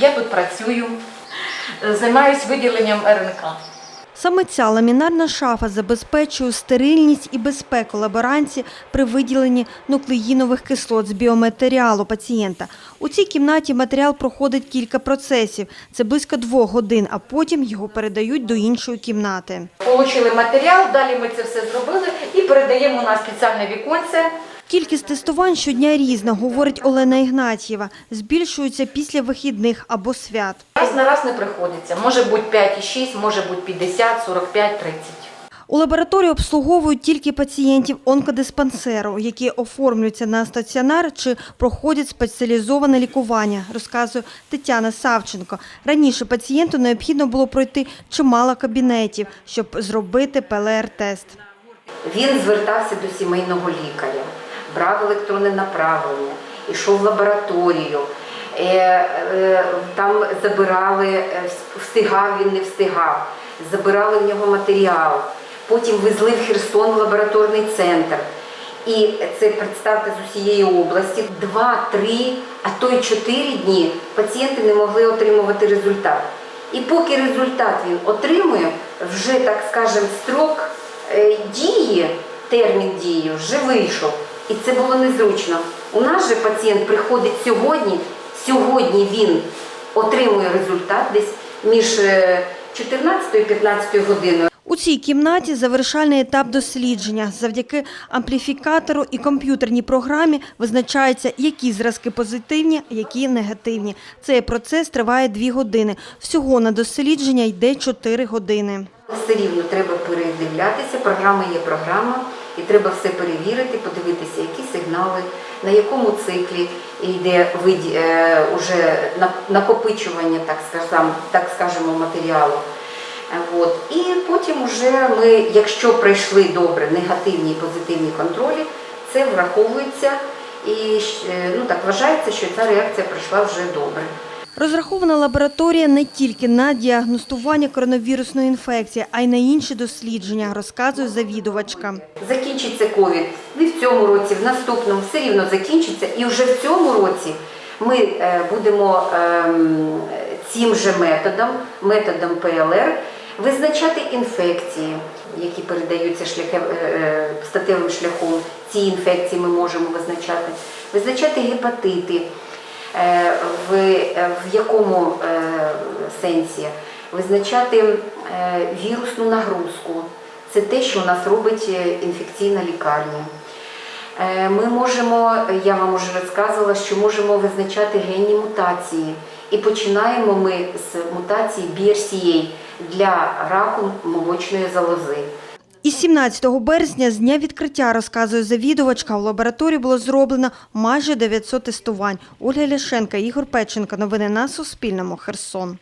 Я тут працюю, е, займаюся виділенням РНК. Саме ця ламінарна шафа забезпечує стерильність і безпеку лаборанці при виділенні нуклеїнових кислот з біоматеріалу пацієнта. У цій кімнаті матеріал проходить кілька процесів. Це близько двох годин, а потім його передають до іншої кімнати. Получили матеріал, далі ми це все зробили і передаємо на спеціальне віконце. Кількість тестувань щодня різна, говорить Олена Ігнатьєва. Збільшується після вихідних або свят. Раз на раз не приходиться. Може бути 5,6, може бути 50, 45, 30. У лабораторії обслуговують тільки пацієнтів онкодиспансеру, які оформлюються на стаціонар чи проходять спеціалізоване лікування, розказує Тетяна Савченко. Раніше пацієнту необхідно було пройти чимало кабінетів, щоб зробити ПЛР-тест. Він звертався до сімейного лікаря, брав електронне направлення, йшов в лабораторію. Е, е, Там забирали, е, встигав він, не встигав, забирали в нього матеріал, потім везли в Херсон в лабораторний центр. І це представте з усієї області. Два-три, а то й чотири дні пацієнти не могли отримувати результат. І поки результат він отримує, вже так скажемо, строк дії, термін дії вже вийшов. І це було незручно. У нас же пацієнт приходить сьогодні, сьогодні він отримує результат десь між е, 14 і 15 годиною. У цій кімнаті завершальний етап дослідження. Завдяки ампліфікатору і комп'ютерній програмі визначається, які зразки позитивні, які негативні. Цей процес триває дві години. Всього на дослідження йде чотири години. Все рівно треба передивлятися, програма є програма, і треба все перевірити, подивитися, які сигнали, на якому циклі йде вид, е, накопичування, так скажемо, матеріалу. От. І потім уже ми, якщо пройшли добре негативні і позитивні контролі, це враховується і е, ну, так вважається, що ця реакція пройшла вже добре. Розрахована лабораторія не тільки на діагностування коронавірусної інфекції, а й на інші дослідження, розказує завідувачка. Закінчиться ковід не в цьому році, в наступному все рівно закінчиться. І вже в цьому році ми е, будемо ем, цим же методом, методом ПЛР, визначати інфекції, які передаються шляхем, е, е, статевим шляхом. Ці інфекції ми можемо визначати, визначати гепатити. Е, в, е, в якому е, сенсі визначати вірусну нагрузку. Це те, що у нас робить інфекційна лікарня. Ми можемо, я вам вже розказувала, що можемо визначати генні мутації. І починаємо ми з мутації BRCA для раку молочної залози. І 17 березня з дня відкриття, розказує завідувачка, у лабораторії було зроблено майже 900 тестувань. Ольга Ляшенка, Ігор Печенко. Новини на Суспільному. Херсон.